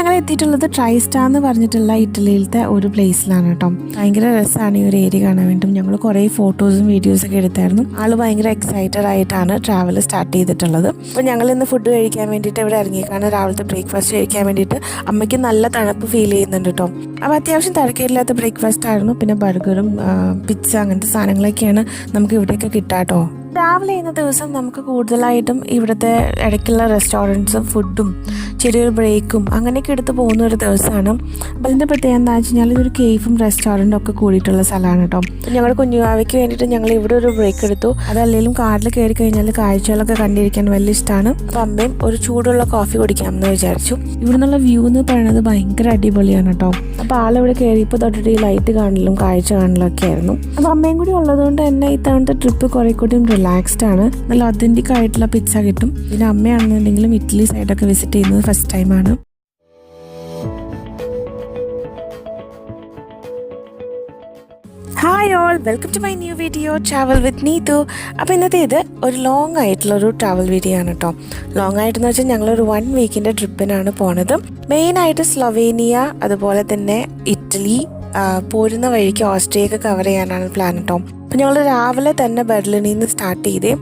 ഞങ്ങൾ എത്തിയിട്ടുള്ളത് ട്രൈസ്റ്റാ എന്ന് പറഞ്ഞിട്ടുള്ള ഇറ്റലിയിലത്തെ ഒരു പ്ലേസിലാണ് കേട്ടോ. ഭയങ്കര രസമാണ് ഈ ഒരു ഏരിയ കാണാൻ വേണ്ടി ഞങ്ങൾ കുറേ ഫോട്ടോസും വീഡിയോസും ഒക്കെ എടുത്തായിരുന്നു. ആൾ ഭയങ്കര എക്സൈറ്റഡ് ആയിട്ടാണ് ട്രാവൽ സ്റ്റാർട്ട് ചെയ്തിട്ടുള്ളത്. അപ്പോൾ ഞങ്ങൾ ഇന്ന് ഫുഡ് കഴിക്കാൻ വേണ്ടിയിട്ട് ഇവിടെ ഇറങ്ങിയേക്കാണ്. രാവിലത്തെ ബ്രേക്ക്ഫാസ്റ്റ് കഴിക്കാൻ വേണ്ടിയിട്ട് അമ്മയ്ക്ക് നല്ല തണുപ്പ് ഫീൽ ചെയ്യുന്നുണ്ട് കേട്ടോ. അപ്പോൾ അത്യാവശ്യം തിരക്കേരില്ലാത്ത ബ്രേക്ക്ഫാസ്റ്റ് ആയിരുന്നു. പിന്നെ ബർഗറും പിസ്സ അങ്ങനത്തെ സാധനങ്ങളൊക്കെയാണ് നമുക്ക് ഇവിടെയൊക്കെ കിട്ടാട്ടോ ട്രാവൽ ചെയ്യുന്ന ദിവസം നമുക്ക് കൂടുതലായിട്ടും ഇവിടുത്തെ ഇടയ്ക്കുള്ള റെസ്റ്റോറന്റ്സും ഫുഡും ചെറിയൊരു ബ്രേക്കും അങ്ങനെയൊക്കെ എടുത്ത് പോകുന്ന ഒരു ദിവസമാണ്. അപ്പം ഇതിന്റെ പ്രത്യേകത എന്താ വെച്ച് കഴിഞ്ഞാൽ ഇതൊരു കേഫും റെസ്റ്റോറന്റും ഒക്കെ കൂടിയിട്ടുള്ള സ്ഥലമാണ് കേട്ടോ. ഞങ്ങളുടെ കുഞ്ഞുവാവയ്ക്ക് വേണ്ടിയിട്ട് ഞങ്ങൾ ഇവിടെ ഒരു ബ്രേക്ക് എടുത്തു. അതല്ലെങ്കിലും കാറിൽ കയറി കഴിഞ്ഞാൽ കാഴ്ചകളൊക്കെ കണ്ടിരിക്കാൻ വലിയ ഇഷ്ടമാണ്. അപ്പോൾ അമ്മയും ഒരു ചൂടുള്ള കോഫി കുടിക്കാമെന്ന് വിചാരിച്ചു. ഇവിടെ നിന്നുള്ള വ്യൂ എന്ന് പറയുന്നത് ഭയങ്കര അടിപൊളിയാണ് കേട്ടോ. അപ്പോൾ ആളിവിടെ കയറിയപ്പോൾ തൊട്ടിട്ട് ഈ ലൈറ്റ് കാണലും കാഴ്ച കാണലും ഒക്കെ ആയിരുന്നു. അപ്പോൾ അമ്മയും കൂടി ഉള്ളതുകൊണ്ട് തന്നെ ഇത്തവണത്തെ ട്രിപ്പ് കുറെ കൂടിയും റിലാക്സ്ഡ് ആണ്. നല്ല ഒതന്റിക് ആയിട്ടുള്ള പിസ്സ കിട്ടും. പിന്നെ അമ്മയാണെന്നുണ്ടെങ്കിലും ഇറ്റലി സൈഡൊക്കെ വിസിറ്റ് ചെയ്യുന്നത് ഫസ്റ്റ് ടൈമാണ് hi all welcome to my new video travel with Neethu അപ്പോൾ ഇന്നത്തെ ഇത് ഒരു ലോങ് ആയിട്ടുള്ള ഒരു ട്രാവൽ വീഡിയോ ആണ് കേട്ടോ ലോങ് ആയിട്ടെന്ന് വെച്ചാൽ ഞങ്ങളൊരു വൺ വീക്കിന്റെ ട്രിപ്പിനാണ് പോണത്. മെയിനായിട്ട് സ്ലൊവേനിയ അതുപോലെ തന്നെ ഇറ്റലി പോരുന്ന വഴിക്ക് ഓസ്ട്രിയൊക്കെ കവർ ചെയ്യാനാണ് പ്ലാൻ കേട്ടോ അപ്പോൾ ഞങ്ങൾ രാവിലെ തന്നെ ബെർലിനിൽ നിന്ന് സ്റ്റാർട്ട് ചെയ്തേ.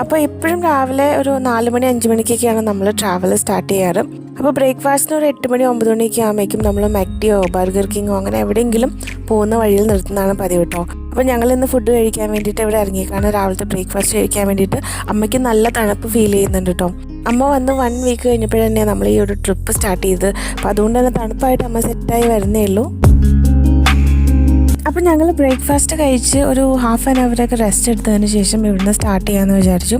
അപ്പോൾ എപ്പോഴും രാവിലെ ഒരു നാല് മണി അഞ്ച് മണിക്കൊക്കെയാണ് നമ്മൾ ട്രാവൽ സ്റ്റാർട്ട് ചെയ്യാറ്. അപ്പോൾ ബ്രേക്ക്ഫാസ്റ്റിന് ഒരു എട്ട് മണി ഒമ്പത് മണിയൊക്കെ ആകുമ്പോഴേക്കും നമ്മൾ മെക്ഡിയോ ബർഗർ കിങ്ങോ അങ്ങനെ എവിടെയെങ്കിലും പോകുന്ന വഴിയിൽ നിർത്തുന്നതാണ് പതിവ് കേട്ടോ അപ്പോൾ ഞങ്ങൾ ഇന്ന് ഫുഡ് കഴിക്കാൻ വേണ്ടിയിട്ട് ഇവിടെ ഇറങ്ങിയേക്കാണ്. രാവിലത്തെ ബ്രേക്ക്ഫാസ്റ്റ് കഴിക്കാൻ വേണ്ടിയിട്ട് അമ്മയ്ക്ക് നല്ല തണുപ്പ് ഫീൽ ചെയ്യുന്നുണ്ട് കേട്ടോ അമ്മ വന്ന് വൺ വീക്ക് കഴിഞ്ഞപ്പോഴന്നെ നമ്മൾ ഈ ഒരു ട്രിപ്പ് സ്റ്റാർട്ട് ചെയ്ത് അപ്പോൾ അതുകൊണ്ട് തന്നെ തണുപ്പായിട്ട് അമ്മ സെറ്റായി വരുന്നേ ഉള്ളൂ. അപ്പം ഞങ്ങൾ ബ്രേക്ക്ഫാസ്റ്റ് കഴിച്ച് ഒരു ഹാഫ് ആൻ അവറൊക്കെ റെസ്റ്റ് എടുത്തതിന് ശേഷം ഇവിടുന്ന് സ്റ്റാർട്ട് ചെയ്യാമെന്ന് വിചാരിച്ചു.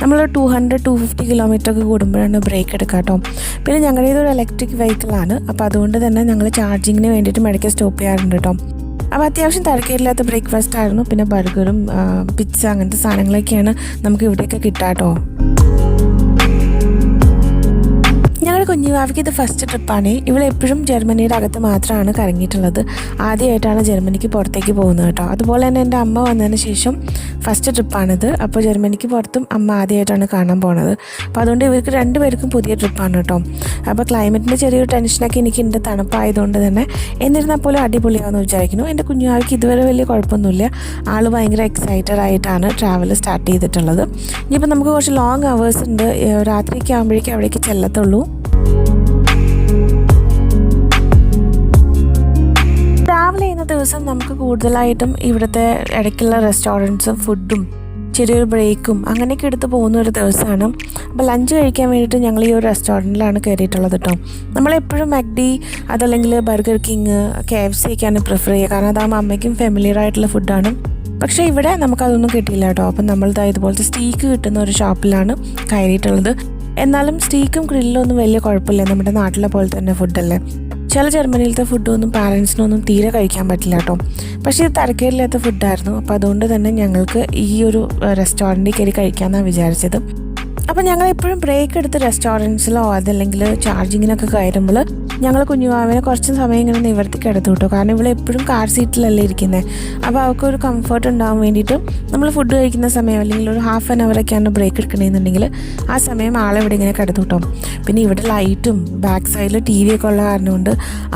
നമ്മൾ two hundred two fifty kilometre ഒക്കെ കൂടുമ്പോഴാണ് ബ്രേക്ക് എടുക്കുക കേട്ടോ പിന്നെ ഞങ്ങളുടെ ഇതൊരു ഇലക്ട്രിക് വെഹിക്കിളാണ് അപ്പോൾ അതുകൊണ്ട് തന്നെ ഞങ്ങൾ ചാർജിങ്ങിന് വേണ്ടിയിട്ട് ഇടയ്ക്ക് സ്റ്റോപ്പ് ചെയ്യാറുണ്ട് കേട്ടോ അപ്പോൾ അത്യാവശ്യം തിരക്കേരില്ലാത്ത ബ്രേക്ക്ഫാസ്റ്റ് ആയിരുന്നു. പിന്നെ ബർഗറും പിസ്സ അങ്ങനത്തെ സാധനങ്ങളൊക്കെയാണ് നമുക്ക് ഇവിടെയൊക്കെ കിട്ടാട്ടോ കേട്ടോ ഞങ്ങളുടെ കുഞ്ഞുവാവിക്ക് ഇത് ഫസ്റ്റ് ട്രിപ്പാണ് ഇവൾ എപ്പോഴും ജർമ്മനിയുടെ അകത്ത് മാത്രമാണ് കറങ്ങിയിട്ടുള്ളത്. ആദ്യമായിട്ടാണ് ജർമ്മനിക്ക് പുറത്തേക്ക് പോകുന്നത് കേട്ടോ. അതുപോലെ തന്നെ എന്റെ അമ്മ വന്നതിന് ശേഷം ഫസ്റ്റ് ട്രിപ്പാണിത് അപ്പോൾ ജർമ്മനിക്ക് പുറത്തും അമ്മ ആദ്യമായിട്ടാണ് കാണാൻ പോണത്. അപ്പോൾ അതുകൊണ്ട് ഇവർക്ക് രണ്ടുപേർക്കും പുതിയ ട്രിപ്പാണ് കേട്ടോ. അപ്പോൾ ക്ലൈമറ്റിന്റെ ചെറിയൊരു ടെൻഷനൊക്കെ എനിക്കുണ്ട്. തണുപ്പായതുകൊണ്ട് തന്നെ എന്നിരുന്നാൽ പോലും അടിപൊളിയാണെന്ന് വിചാരിക്കുന്നു. എന്റെ കുഞ്ഞുവാവിക്ക് ഇതുവരെ വലിയ കുഴപ്പമൊന്നുമില്ല. ആൾ ഭയങ്കര എക്സൈറ്റഡ് ആയിട്ടാണ് ട്രാവൽ സ്റ്റാർട്ട് ചെയ്തിട്ടുള്ളത്. ഇനിയിപ്പോൾ നമുക്ക് കുറച്ച് ലോങ് അവേഴ്സ് ഉണ്ട്. രാത്രിയൊക്കെ ആകുമ്പോഴേക്കും അവിടേക്ക് ചെല്ലത്തുള്ളൂ. ട്രാവൽ ചെയ്യുന്ന ദിവസം നമുക്ക് കൂടുതലായിട്ടും ഇവിടുത്തെ ഇടയ്ക്കുള്ള റെസ്റ്റോറന്റ്സും ഫുഡും ചെറിയൊരു ബ്രേക്കും അങ്ങനെയൊക്കെ എടുത്ത് പോകുന്ന ഒരു ദിവസമാണ്. അപ്പോൾ ലഞ്ച് കഴിക്കാൻ വേണ്ടിയിട്ട് ഞങ്ങൾ ഈ ഒരു റെസ്റ്റോറന്റിലാണ് കയറിയിട്ടുള്ളത് കേട്ടോ നമ്മളെപ്പോഴും മക്ഡി അതല്ലെങ്കിൽ Burger King K F C ഒക്കെയാണ് പ്രിഫർ ചെയ്യുക. കാരണം അതാകുമ്പോൾ അമ്മയ്ക്കും ഫെമിലിയർ ആയിട്ടുള്ള ഫുഡാണ് പക്ഷേ ഇവിടെ നമുക്കതൊന്നും കിട്ടിയില്ല കേട്ടോ അപ്പം നമ്മളിതാ ഇതുപോലത്തെ സ്റ്റീക്ക് കിട്ടുന്ന ഒരു ഷോപ്പിലാണ് കയറിയിട്ടുള്ളത്. എന്നാലും സ്റ്റീക്കും ഗ്രില്ലും ഒന്നും വലിയ കുഴപ്പമില്ല. നമ്മുടെ നാട്ടിലെ പോലെ തന്നെ ഫുഡല്ലേ? ചില ജർമ്മനിയിലത്തെ ഫുഡൊന്നും പാരൻസിനൊന്നും തീരെ കഴിക്കാൻ പറ്റില്ല കേട്ടോ. പക്ഷേ ഇത് തരക്കേടില്ലാത്ത ഫുഡായിരുന്നു. അപ്പോൾ അതുകൊണ്ട് തന്നെ ഞങ്ങൾക്ക് ഈ ഒരു റെസ്റ്റോറന്റിൽ കയറി കഴിക്കാമെന്നാണ് വിചാരിച്ചത്. അപ്പോൾ ഞങ്ങൾ എപ്പോഴും ബ്രേക്ക് എടുത്ത് റെസ്റ്റോറന്റ്സിലോ അതല്ലെങ്കിൽ ചാർജിങ്ങിനൊക്കെ കയറുമ്പോൾ ഞങ്ങൾ കുഞ്ഞുമാവിനെ കുറച്ച് സമയം ഇങ്ങനെ നിവർത്തി കിടത്തു കേട്ടോ. കാരണം ഇവിടെ എപ്പോഴും കാർ സീറ്റിലല്ലേ ഇരിക്കുന്നത് അപ്പോൾ അവർക്ക് ഒരു കംഫർട്ട് ഉണ്ടാവാൻ വേണ്ടിയിട്ട് നമ്മൾ ഫുഡ് കഴിക്കുന്ന സമയം അല്ലെങ്കിൽ ഒരു ഹാഫ് ആൻ അവറൊക്കെയാണ് ബ്രേക്ക് എടുക്കണമെന്നുണ്ടെങ്കിൽ ആ സമയം ആളെ ഇവിടെ ഇങ്ങനെ കിടത്തു കേട്ടോ. പിന്നെ ഇവിടെ ലൈറ്റും ബാക്ക് സൈഡിൽ ടി വി ഒക്കെ ഉള്ള കാരണം കൊണ്ട്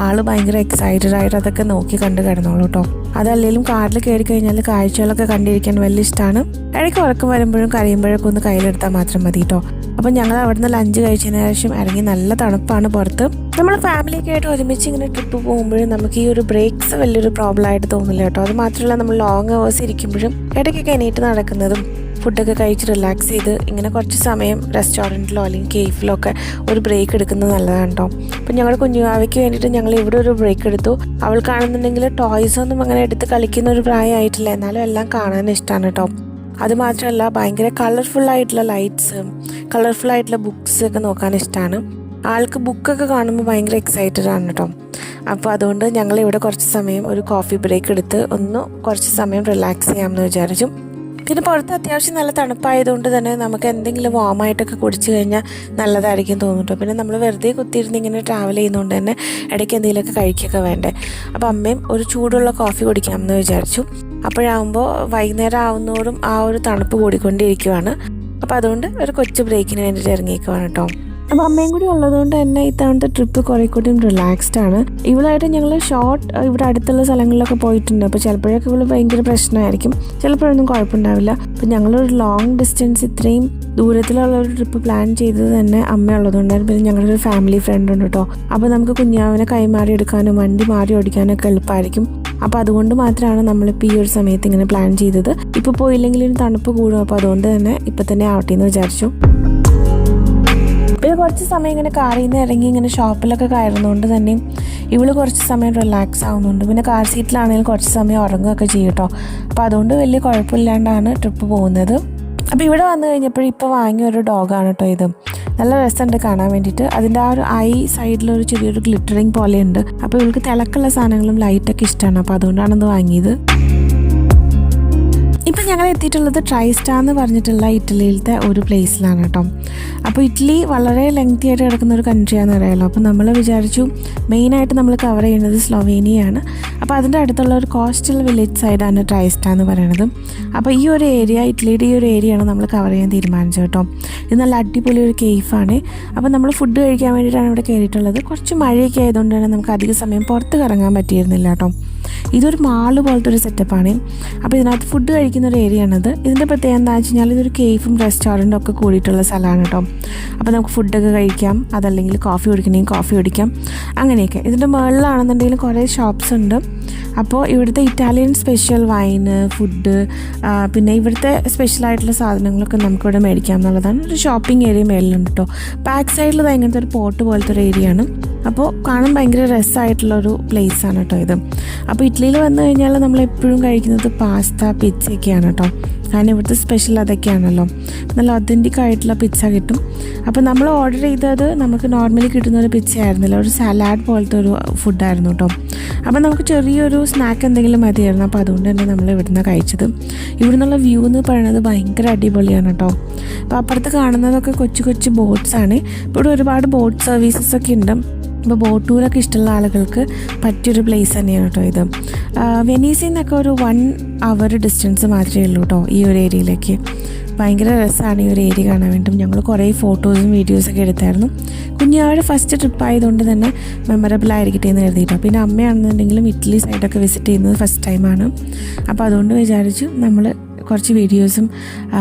ആൾ ഭയങ്കര എക്സൈറ്റഡ് ആയിട്ട് അതൊക്കെ നോക്കി കണ്ട് കിടന്നോളൂ കേട്ടോ. അതല്ലെങ്കിലും കാറിൽ കയറി കഴിഞ്ഞാൽ കാഴ്ചകളൊക്കെ കണ്ടിരിക്കാൻ വലിയ ഇഷ്ടമാണ് ഇടയ്ക്ക് ഉറക്കം വരുമ്പോഴും കരയുമ്പോഴൊക്കെ ഒന്ന് കയ്യിലെടുത്താൽ മാത്രം മതി കേട്ടോ. അപ്പം ഞങ്ങൾ അവിടുന്ന് ലഞ്ച് കഴിച്ചതിന് ശേഷം ഇറങ്ങി നല്ല തണുപ്പാണ് പുറത്ത്. നമ്മൾ ഫാമിലിയൊക്കെ ആയിട്ട് ഒരുമിച്ച് ഇങ്ങനെ ട്രിപ്പ് പോകുമ്പോഴും നമുക്ക് ഈ ഒരു ബ്രേക്സ് വലിയൊരു പ്രോബ്ലം ആയിട്ട് തോന്നില്ല കേട്ടോ. അത് മാത്രമല്ല നമ്മൾ ലോങ് അവേഴ്സ് ഇരിക്കുമ്പോഴും ഇടയ്ക്കൊക്കെ എണീറ്റ് നടക്കുന്നതും ഫുഡൊക്കെ കഴിച്ച് റിലാക്സ് ചെയ്ത് ഇങ്ങനെ കുറച്ച് സമയം റെസ്റ്റോറന്റിലോ അല്ലെങ്കിൽ കേഫിലോ ഒക്കെ ഒരു ബ്രേക്ക് എടുക്കുന്നത് നല്ലതാണ് കേട്ടോ. അപ്പം ഞങ്ങളുടെ കുഞ്ഞുവാവയ്ക്ക് വേണ്ടിയിട്ട് ഞങ്ങൾ ഇവിടെ ഒരു ബ്രേക്ക് എടുത്തു. അവൾ കാണുന്നുണ്ടെങ്കിൽ ടോയ്സ് ഒന്നും അങ്ങനെ എടുത്ത് കളിക്കുന്ന ഒരു പ്രായമായിട്ടില്ല. എന്നാലും എല്ലാം കാണാൻ ഇഷ്ടമാണ് കേട്ടോ. അത് മാത്രമല്ല ഭയങ്കര കളർഫുൾ ആയിട്ടുള്ള ലൈറ്റ്സ് കളർഫുൾ ആയിട്ടുള്ള ബുക്സ് ഒക്കെ നോക്കാൻ ഇഷ്ടമാണ് ആൾക്ക് ബുക്കൊക്കെ കാണുമ്പോൾ ഭയങ്കര എക്സൈറ്റഡ് ആണ് കേട്ടോ അപ്പോൾ അതുകൊണ്ട് ഞങ്ങൾ ഇവിടെ കുറച്ച് സമയം ഒരു കോഫി ബ്രേക്ക് എടുത്ത് ഒന്ന് കുറച്ച് സമയം റിലാക്സ് ചെയ്യാമെന്ന് വിചാരിച്ചു. പിന്നെ പുറത്ത് അത്യാവശ്യം നല്ല തണുപ്പായതുകൊണ്ട് തന്നെ നമുക്ക് എന്തെങ്കിലും വാമായിട്ടൊക്കെ കുടിച്ചു കഴിഞ്ഞാൽ നല്ലതായിരിക്കും തോന്നിട്ടോ പിന്നെ നമ്മൾ വെറുതെ കുത്തിയിരുന്ന് ഇങ്ങനെ ട്രാവൽ ചെയ്യുന്നതുകൊണ്ട് തന്നെ ഇടയ്ക്ക് എന്തെങ്കിലുമൊക്കെ കഴിക്കുകയൊക്കെ വേണ്ടേ. അപ്പോൾ അമ്മയും ഒരു ചൂടുള്ള കോഫി കുടിക്കാമെന്ന് വിചാരിച്ചു. അപ്പോഴാകുമ്പോൾ വൈകുന്നേരം ആവുന്നതോടും ആ ഒരു തണുപ്പ് കൂടിക്കൊണ്ടിരിക്കുവാണ്. അപ്പോൾ അതുകൊണ്ട് ഒരു കൊച്ചു ബ്രേക്കിന് വേണ്ടിയിട്ട് ഇറങ്ങിയേക്കുവാണ് കേട്ടോ അപ്പോൾ അമ്മയും കൂടി ഉള്ളതുകൊണ്ട് തന്നെ ഇത്തവണത്തെ ട്രിപ്പ് കുറേ കൂടിയും റിലാക്സ്ഡ് ആണ്. ഇവളായിട്ട് ഞങ്ങൾ ഷോർട്ട് ഇവിടെ അടുത്തുള്ള സ്ഥലങ്ങളിലൊക്കെ പോയിട്ടുണ്ട്. അപ്പോൾ ചിലപ്പോഴൊക്കെ ഇവൾ ഭയങ്കര പ്രശ്നമായിരിക്കും. ചിലപ്പോഴൊന്നും കുഴപ്പമുണ്ടാവില്ല. അപ്പോൾ ഞങ്ങളൊരു ലോങ് ഡിസ്റ്റൻസ് ഇത്രയും ദൂരത്തിലുള്ള ഒരു ട്രിപ്പ് പ്ലാൻ ചെയ്തത് തന്നെ അമ്മ ഉള്ളതുകൊണ്ടായിരുന്നു പിന്നെ ഞങ്ങളൊരു ഫാമിലി ഫ്രണ്ട് ഉണ്ട് കേട്ടോ അപ്പോൾ നമുക്ക് കുഞ്ഞാവിനെ കൈമാറി എടുക്കാനും വണ്ടി മാറി ഓടിക്കാനും ഒക്കെ എളുപ്പമായിരിക്കും. അപ്പോൾ അതുകൊണ്ട് മാത്രമാണ് നമ്മളിപ്പോൾ ഈ ഒരു സമയത്ത് ഇങ്ങനെ പ്ലാൻ ചെയ്തത്. ഇപ്പോൾ പോയില്ലെങ്കിൽ തണുപ്പ് കൂടും. അപ്പോൾ അതുകൊണ്ട് തന്നെ ഇപ്പം തന്നെ ആവട്ടെ എന്ന് വിചാരിച്ചു. പിന്നെ കുറച്ച് സമയം ഇങ്ങനെ കാറിൽ നിന്ന് ഇറങ്ങി ഇങ്ങനെ ഷോപ്പിലൊക്കെ കയറുന്നതുകൊണ്ട് തന്നെ ഇവൾ കുറച്ച് സമയം റിലാക്സ് ആവുന്നുണ്ട്. പിന്നെ കാർ സീറ്റിലാണെങ്കിലും കുറച്ച് സമയം ഉറങ്ങുകയൊക്കെ ചെയ്യും കേട്ടോ അപ്പോൾ അതുകൊണ്ട് വലിയ കുഴപ്പമില്ലാണ്ടാണ് ട്രിപ്പ് പോകുന്നത്. അപ്പോൾ ഇവിടെ വന്നു കഴിഞ്ഞപ്പോൾ ഇപ്പോൾ വാങ്ങിയ ഒരു ഡോഗാണ് കേട്ടോ ഇത്. നല്ല രസമുണ്ട് കാണാൻ വേണ്ടിയിട്ട്. അതിന്റെ ആ ഒരു ഐ സൈഡിലൊരു ചെറിയൊരു ഗ്ലിറ്ററിങ് പോലെയുണ്ട്. അപ്പോൾ ഇവൾക്ക് തിളക്കുള്ള സാധനങ്ങളും ലൈറ്റൊക്കെ ഇഷ്ടമാണ് അപ്പോൾ അതുകൊണ്ടാണ് ഇത് വാങ്ങിയത്. ഞങ്ങൾ എത്തിയിട്ടുള്ളത് ട്രൈസ്റ്റാ എന്ന് പറഞ്ഞിട്ടുള്ള ഇറ്റലിയിലത്തെ ഒരു പ്ലേസിലാണ് കേട്ടോ. അപ്പോൾ ഇറ്റലി വളരെ ലെങ്തി ആയിട്ട് കിടക്കുന്ന ഒരു കൺട്രിയാണെന്ന് അറിയാമല്ലോ അപ്പോൾ നമ്മൾ വിചാരിച്ചു മെയിനായിട്ട് നമ്മൾ കവർ ചെയ്യുന്നത് സ്ലോവേനിയയാണ് അപ്പോൾ അതിന്റെ അടുത്തുള്ള ഒരു കോസ്റ്റൽ വില്ലേജ് സൈഡാണ് ട്രൈസ്റ്റാ എന്ന് പറയുന്നത് അപ്പോൾ ഈ ഒരു ഏരിയ ഇറ്റലിയുടെ ഈ ഒരു ഏരിയയാണ് നമ്മൾ കവർ ചെയ്യാൻ തീരുമാനിച്ചത് കേട്ടോ. ഇത് നല്ല അടിപൊളി ഒരു കേഫാണ് അപ്പോൾ നമ്മൾ ഫുഡ് കഴിക്കാൻ വേണ്ടിയിട്ടാണ് ഇവിടെ കയറിയിട്ടുള്ളത്. കുറച്ച് മഴയൊക്കെ ആയതുകൊണ്ട് നമുക്ക് അധിക സമയം പുറത്ത് കറങ്ങാൻ പറ്റിയിരുന്നില്ല കേട്ടോ. ഇതൊരു മാൾ പോലത്തെ ഒരു സെറ്റപ്പാണ് അപ്പോൾ ഇതിനകത്ത് ഫുഡ് കഴിക്കുന്ന ഒരു ഏരിയ ആണത്. ഇതിന്റെ പ്രത്യേകത എന്താ വെച്ച് കഴിഞ്ഞാൽ ഇതൊരു കേഫും റെസ്റ്റോറന്റും ഒക്കെ കൂടിയിട്ടുള്ള സ്ഥലമാണ് കേട്ടോ അപ്പോൾ നമുക്ക് ഫുഡൊക്കെ കഴിക്കാം. അതല്ലെങ്കിൽ കോഫി കുടിക്കണമെങ്കിൽ കോഫി കുടിക്കാം. അങ്ങനെയൊക്കെ. ഇതിന്റെ മുകളിലാണെന്നുണ്ടെങ്കിൽ കുറേ ഷോപ്സ് ഉണ്ട്. അപ്പോൾ ഇവിടുത്തെ ഇറ്റാലിയൻ സ്പെഷ്യൽ വൈന് ഫുഡ് പിന്നെ ഇവിടുത്തെ സ്പെഷ്യലായിട്ടുള്ള സാധനങ്ങളൊക്കെ നമുക്കിവിടെ മേടിക്കാം എന്നുള്ളതാണ്. ഒരു ഷോപ്പിംഗ് ഏരിയ മേളിലുണ്ട് കേട്ടോ ബാക്ക് സൈഡിൽ ഭയങ്കരത്തെ ഒരു പോർട്ട് പോലത്തെ ഒരു ഏരിയ ആണ്. അപ്പോൾ കാണാൻ ഭയങ്കര രസമായിട്ടുള്ളൊരു ആണ് കേട്ടോ ഇത്. അപ്പോൾ ഇറ്റലിയിൽ വന്നു കഴിഞ്ഞാൽ നമ്മൾ എപ്പോഴും കഴിക്കുന്നത് പാസ്ത പിച്ചയൊക്കെയാണ് കേട്ടോ. കാരണം ഇവിടുത്തെ സ്പെഷ്യൽ അതൊക്കെയാണല്ലോ. നല്ല ഒത്തന്റിക് ആയിട്ടുള്ള പിച്ച കിട്ടും. അപ്പോൾ നമ്മൾ ഓർഡർ ചെയ്തത് നമുക്ക് നോർമലി കിട്ടുന്ന ഒരു പിസ്സ ആയിരുന്നില്ല. ഒരു സലാഡ് പോലത്തെ ഒരു ഫുഡായിരുന്നു കേട്ടോ. അപ്പോൾ നമുക്ക് ചെറിയൊരു സ്നാക്ക് എന്തെങ്കിലും മതിയായിരുന്നു. അപ്പോൾ അതുകൊണ്ട് തന്നെ നമ്മൾ ഇവിടുന്ന് കഴിച്ചത്. ഇവിടുന്നുള്ള വ്യൂ എന്ന് പറയുന്നത് ഭയങ്കര അടിപൊളിയാണ് കേട്ടോ. അപ്പോൾ അപ്പുറത്ത് കാണുന്നതൊക്കെ കൊച്ചു കൊച്ചു ബോട്ട്സാണ് ഇവിടെ ഒരുപാട് ബോട്ട് സർവീസസ് ഒക്കെ ഉണ്ട്. ഇപ്പോൾ ബോട്ട് ടൂറൊക്കെ ഇഷ്ടമുള്ള ആളുകൾക്ക് പറ്റിയൊരു പ്ലേസ് തന്നെയാണ് കേട്ടോ ഇത്. വെനീസിൽ നിന്നൊക്കെ ഒരു വൺ അവർ ഡിസ്റ്റൻസ് മാത്രമേ ഉള്ളൂ കേട്ടോ ഈ ഒരു ഏരിയയിലേക്ക് ഭയങ്കര രസമാണ് ഈ ഒരു ഏരിയ കാണാൻ വേണ്ടി ഞങ്ങൾ കുറേ ഫോട്ടോസും വീഡിയോസൊക്കെ എടുത്തായിരുന്നു. കുഞ്ഞാട് ഫസ്റ്റ് ട്രിപ്പ് ആയതുകൊണ്ട് തന്നെ മെമ്മറബിൾ ആയിരിക്കട്ടെ എന്ന് കരുതിയിട്ടോ പിന്നെ അമ്മയാണെന്നുണ്ടെങ്കിലും ഇറ്റലി സൈഡൊക്കെ വിസിറ്റ് ചെയ്യുന്നത് ഫസ്റ്റ് ടൈമാണ് അപ്പോൾ അതുകൊണ്ട് വിചാരിച്ചു നമ്മൾ കുറച്ച് വീഡിയോസും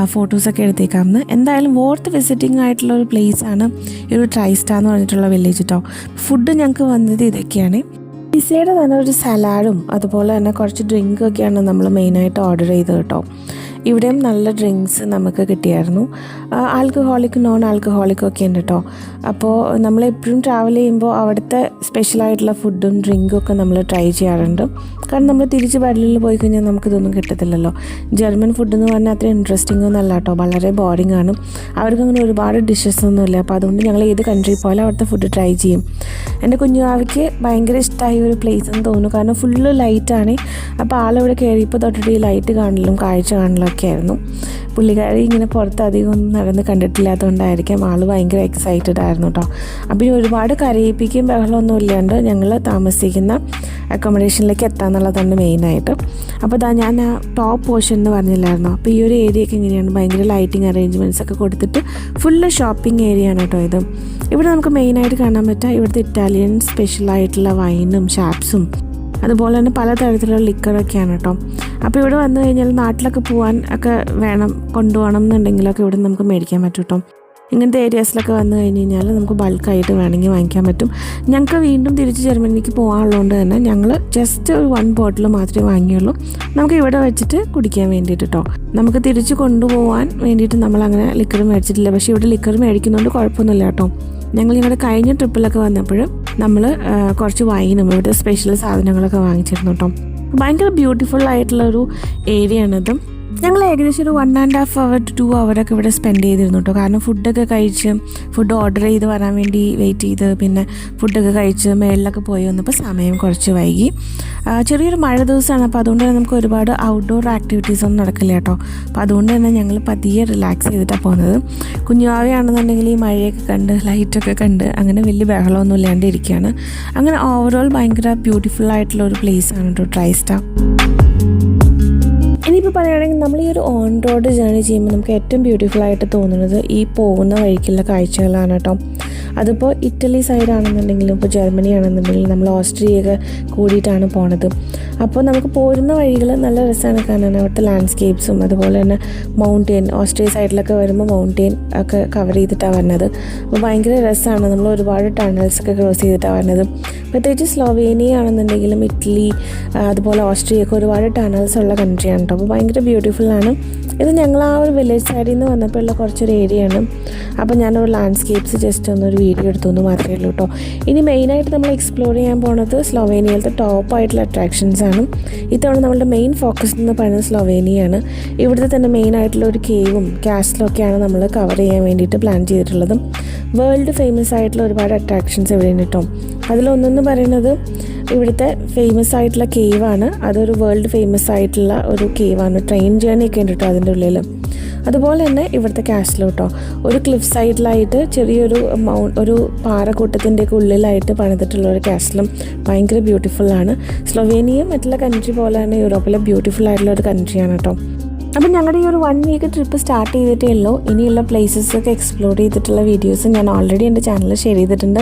ഫോട്ടോസൊക്കെ എടുത്തേക്കാമെന്ന് എന്തായാലും വോർത്ത് വിസിറ്റിംഗ് ആയിട്ടുള്ള ഒരു പ്ലേസ് ആണ് ഈ ഒരു ട്രൈസ്റ്റാ എന്ന് പറഞ്ഞിട്ടുള്ള വില്ലേജ് കേട്ടോ ഫുഡ് ഞങ്ങൾക്ക് വന്നത് ഇതൊക്കെയാണ്. പിസയുടെ തന്നെ ഒരു സലാഡും അതുപോലെ തന്നെ കുറച്ച് ഡ്രിങ്കൊക്കെയാണ് നമ്മൾ മെയിനായിട്ട് ഓർഡർ ചെയ്തത് കേട്ടോ ഇവിടെയും നല്ല ഡ്രിങ്ക്സ് നമുക്ക് കിട്ടിയായിരുന്നു. ആൽക്കഹോളിക് നോൺ ആൽക്കഹോളിക് ഒക്കെ ഉണ്ട് കേട്ടോ അപ്പോൾ നമ്മൾ എപ്പോഴും ട്രാവൽ ചെയ്യുമ്പോൾ അവിടുത്തെ സ്പെഷ്യലായിട്ടുള്ള ഫുഡും ഡ്രിങ്കും ഒക്കെ നമ്മൾ ട്രൈ ചെയ്യാറുണ്ട്. കാരണം നമ്മൾ തിരിച്ച് ബെർലിനിൽ പോയി കഴിഞ്ഞാൽ നമുക്കിതൊന്നും കിട്ടത്തില്ലല്ലോ. ജർമ്മൻ ഫുഡ് എന്ന് പറഞ്ഞാൽ അത്ര ഇൻട്രസ്റ്റിംഗ് ഒന്നും അല്ല കേട്ടോ വളരെ ബോറിംഗ് ആണ്. അവർക്ക് അങ്ങനെ ഒരുപാട് ഡിഷസ് ഒന്നും ഇല്ല. അപ്പോൾ അതുകൊണ്ട് ഞങ്ങൾ ഏത് കൺട്രി പോയാലും അവിടുത്തെ ഫുഡ് ട്രൈ ചെയ്യും. എന്റെ കുഞ്ഞുവാവിക്ക് ഭയങ്കര ഇഷ്ടമായ ഒരു പ്ലേസ് എന്ന് തോന്നുന്നു. കാരണം ഫുള്ള് ലൈറ്റാണ് അപ്പോൾ ആളിവിടെ കയറിയപ്പോൾ തൊട്ടിട്ട് ഈ ലൈറ്റ് കാണലും കാഴ്ച കാണലും ഒക്കെ ആയിരുന്നു പുള്ളിക്കാരി ഇങ്ങനെ പുറത്ത് അധികം ഒന്നും നടന്ന് കണ്ടിട്ടില്ലാത്തതുകൊണ്ടായിരിക്കാം ആൾ ഭയങ്കര എക്സൈറ്റഡ് ആയിരുന്നു കേട്ടോ അപ്പം ഇനി ഒരുപാട് കരയിപ്പിക്കും ബഹളമൊന്നും ഇല്ലാണ്ട് ഞങ്ങൾ താമസിക്കുന്ന അക്കോമഡേഷനിലേക്ക് എത്താന്നുള്ളതാണ് മെയിനായിട്ട് അപ്പോൾ ഇതാ ഞാൻ ആ ടോപ്പ് പോർഷൻ എന്ന് പറഞ്ഞില്ലായിരുന്നു? അപ്പോൾ ഈ ഒരു ഏരിയ ഒക്കെ എങ്ങനെയാണ് ഭയങ്കര ലൈറ്റിംഗ് അറേഞ്ച്മെന്റ്സ് ഒക്കെ കൊടുത്തിട്ട് ഫുള്ള് ഷോപ്പിംഗ് ഏരിയ ആണ് കേട്ടോ ഇത്. ഇവിടെ നമുക്ക് മെയിനായിട്ട് കാണാൻ പറ്റുക ഇവിടുത്തെ ഇറ്റാലിയൻ സ്പെഷ്യലായിട്ടുള്ള വൈനും ഷാപ്സും അതുപോലെ തന്നെ പലതരത്തിലുള്ള ലിക്കറൊക്കെയാണ് കേട്ടോ അപ്പോൾ ഇവിടെ വന്നു കഴിഞ്ഞാൽ നാട്ടിലൊക്കെ പോകാൻ ഒക്കെ വേണം കൊണ്ടുപോകണം എന്നുണ്ടെങ്കിലൊക്കെ ഇവിടെ നമുക്ക് മേടിക്കാൻ പറ്റും കേട്ടോ ഇങ്ങനത്തെ ഏരിയാസിലൊക്കെ വന്നു കഴിഞ്ഞ് കഴിഞ്ഞാൽ നമുക്ക് ബൾക്കായിട്ട് വേണമെങ്കിൽ വാങ്ങിക്കാൻ പറ്റും. ഞങ്ങൾക്ക് വീണ്ടും തിരിച്ച് ജർമ്മനിക്ക് പോകാനുള്ളതുകൊണ്ട് തന്നെ ഞങ്ങൾ ജസ്റ്റ് ഒരു വൺ ബോട്ടിൽ മാത്രമേ വാങ്ങിയുള്ളൂ. നമുക്ക് ഇവിടെ വെച്ചിട്ട് കുടിക്കാൻ വേണ്ടിയിട്ട് കേട്ടോ നമുക്ക് തിരിച്ച് കൊണ്ടുപോകാൻ വേണ്ടിയിട്ട് നമ്മൾ അങ്ങനെ ലിക്കർ മേടിച്ചിട്ടില്ല. പക്ഷേ ഇവിടെ ലിക്കർ മേടിക്കുന്നതുകൊണ്ട് കുഴപ്പമൊന്നുമില്ല കേട്ടോ ഞങ്ങൾ ഞങ്ങളുടെ കഴിഞ്ഞ ട്രിപ്പിലൊക്കെ വന്നപ്പോഴും നമ്മൾ കുറച്ച് വൈനും ഇവിടുത്തെ സ്പെഷ്യൽ സാധനങ്ങളൊക്കെ വാങ്ങിച്ചിരുന്നു കേട്ടോ ഭയങ്കര ബ്യൂട്ടിഫുൾ ആയിട്ടുള്ള ഒരു ഏരിയ ആണിത് ഞങ്ങൾ ഏകദേശം ഒരു one and half hour two two അവറൊക്കെ ഇവിടെ സ്പെൻഡ് ചെയ്തിരുന്നു കേട്ടോ കാരണം ഫുഡൊക്കെ കഴിച്ച് ഫുഡ് ഓർഡർ ചെയ്ത് വരാൻ വേണ്ടി വെയിറ്റ് ചെയ്ത് പിന്നെ ഫുഡൊക്കെ കഴിച്ച് മേളിലൊക്കെ പോയി വന്നപ്പോൾ സമയം കുറച്ച് വൈകി. ചെറിയൊരു മഴ ദിവസമാണ്. അപ്പോൾ അതുകൊണ്ട് തന്നെ നമുക്ക് ഒരുപാട് ഔട്ട്ഡോർ ആക്ടിവിറ്റീസ് ഒന്നും നടക്കില്ല കേട്ടോ അപ്പോൾ അതുകൊണ്ട് തന്നെ ഞങ്ങൾ പതിയെ റിലാക്സ് ചെയ്തിട്ടാണ് പോകുന്നത് കുഞ്ഞുവാവയാണെന്നുണ്ടെങ്കിൽ ഈ മഴയൊക്കെ കണ്ട് ലൈറ്റൊക്കെ കണ്ട് അങ്ങനെ വലിയ ബഹളമൊന്നും ഇല്ലാണ്ട് ഇരിക്കുകയാണ്. അങ്ങനെ ഓവറോൾ ഭയങ്കര ബ്യൂട്ടിഫുൾ ആയിട്ടുള്ള ഒരു പ്ലേസ് ആണ് കേട്ടോ ട്രൈസ്റ്റാ ഇനിയിപ്പോൾ പറയുകയാണെങ്കിൽ നമ്മൾ ഈ ഒരു ഓൺ റോഡ് ജേർണി ചെയ്യുമ്പോൾ നമുക്ക് ഏറ്റവും ബ്യൂട്ടിഫുൾ ആയിട്ട് തോന്നുന്നത് ഈ പോകുന്ന വഴിക്കുള്ള കാഴ്ചകളാണ് കേട്ടോ. അതിപ്പോൾ ഇറ്റലി സൈഡാണെന്നുണ്ടെങ്കിലും ഇപ്പോൾ ജർമ്മനി ആണെന്നുണ്ടെങ്കിലും നമ്മൾ ഓസ്ട്രിയയൊക്കെ കൂടിയിട്ടാണ് പോണത്. അപ്പോൾ നമുക്ക് പോരുന്ന വഴികൾ നല്ല രസമാണ് കാണാൻ. അവിടുത്തെ ലാൻഡ്സ്കേപ്സും അതുപോലെ തന്നെ മൗണ്ടെയിൻ ഓസ്ട്രിയ സൈഡിലൊക്കെ വരുമ്പോൾ മൗണ്ടെയിൻ ഒക്കെ കവർ ചെയ്തിട്ടാണ് വരുന്നത് അപ്പോൾ ഭയങ്കര രസമാണ്. നമ്മൾ ഒരുപാട് ടണൽസൊക്കെ ക്രോസ് ചെയ്തിട്ടാണ് വരുന്നത് പ്രത്യേകിച്ച് സ്ലോവേനിയ ആണെന്നുണ്ടെങ്കിലും ഇറ്റലി അതുപോലെ ഓസ്ട്രിയയൊക്കെ ഒരുപാട് ടണൽസ് ഉള്ള കൺട്രിയാണ് കേട്ടോ. അപ്പോൾ ഭയങ്കര ബ്യൂട്ടിഫുൾ ആണ്. ഇത് ഞങ്ങൾ ആ ഒരു വില്ലേജ് സൈഡിൽ നിന്ന് വന്നപ്പോൾ ഉള്ള കുറച്ചൊരു ഏരിയയാണ് അപ്പോൾ ഞാനൊരു ലാൻഡ്സ്കേപ്സ് ജസ്റ്റ് ഒന്നൊരു വീഡിയോ എടുത്തു എന്ന് മാത്രമേ ഉള്ളൂ കേട്ടോ. ഇനി മെയിനായിട്ട് നമ്മൾ എക്സ്പ്ലോർ ചെയ്യാൻ പോണത് സ്ലോവേനിയയിലത്തെ ടോപ്പ് ആയിട്ടുള്ള അട്രാക്ഷൻസ് ആണ്. ഇത്തവണ നമ്മളുടെ മെയിൻ ഫോക്കസ് എന്ന് പറയുന്നത് സ്ലോവേനിയാണ് ഇവിടുത്തെ തന്നെ മെയിൻ ആയിട്ടുള്ള ഒരു കേവും കാസ്റ്റിലും ഒക്കെയാണ് നമ്മൾ കവർ ചെയ്യാൻ വേണ്ടിയിട്ട് പ്ലാൻ ചെയ്തിട്ടുള്ളതും. വേൾഡ് ഫേമസ് ആയിട്ടുള്ള ഒരുപാട് അട്രാക്ഷൻസ് ഇവിടെയുണ്ട് കേട്ടോ. അതിലൊന്നെന്ന് പറയുന്നത് ഇവിടുത്തെ ഫേമസ് ആയിട്ടുള്ള കേവാണ് അതൊരു വേൾഡ് ഫേമസ് ആയിട്ടുള്ള ഒരു കേവാണ് ട്രെയിൻ ജേണി ഒക്കെ ഉണ്ട് കേട്ടോ അതിന്റെ ഉള്ളിൽ. അതുപോലെ തന്നെ ഇവിടുത്തെ കാസ്റ്റിൽ കേട്ടോ ഒരു ക്ലിഫ് സൈഡിലായിട്ട് ചെറിയൊരു മൗ ഒരു പാറക്കൂട്ടത്തിന്റെയൊക്കെ ഉള്ളിലായിട്ട് പണിതിട്ടുള്ള ഒരു കാസ്റ്റിലും ഭയങ്കര ബ്യൂട്ടിഫുള്ളാണ് സ്ലൊവേനിയ മറ്റുള്ള കൺട്രി പോലെ തന്നെ യൂറോപ്പിലെ ബ്യൂട്ടിഫുൾ ആയിട്ടുള്ള ഒരു കൺട്രിയാണ് കേട്ടോ അപ്പം ഞങ്ങളുടെ ഈ ഒരു വൺ വീക്ക് ട്രിപ്പ് സ്റ്റാർട്ട് ചെയ്തിട്ടേ ഉള്ളൂ. ഇനിയുള്ള പ്ലേസസ് ഒക്കെ എക്സ്പ്ലോർ ചെയ്തിട്ടുള്ള വീഡിയോസ് ഞാൻ ഓൾറെഡി എന്റെ ചാനലിൽ ഷെയർ ചെയ്തിട്ടുണ്ട്.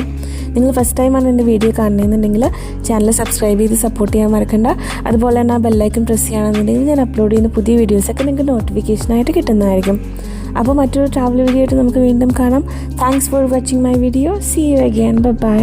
നിങ്ങൾ ഫസ്റ്റ് ടൈമാണ് എന്റെ വീഡിയോ കാണുന്നതെന്നുണ്ടെങ്കിൽ ചാനൽ സബ്സ്ക്രൈബ് ചെയ്ത് സപ്പോർട്ട് ചെയ്യാൻ മറക്കണ്ട. അതുപോലെ തന്നെ ആ ബെല്ലൈക്കൺ പ്രസ് ചെയ്യുകയാണെന്നുണ്ടെങ്കിൽ ഞാൻ അപ്ലോഡ് ചെയ്യുന്ന പുതിയ വീഡിയോസൊക്കെ നിങ്ങൾക്ക് നോട്ടിഫിക്കേഷനായിട്ട് കിട്ടുന്നതായിരിക്കും. അപ്പോൾ മറ്റൊരു ട്രാവൽ വീഡിയോ ആയിട്ട് നമുക്ക് വീണ്ടും കാണാം. Thanks for watching my video see you again bye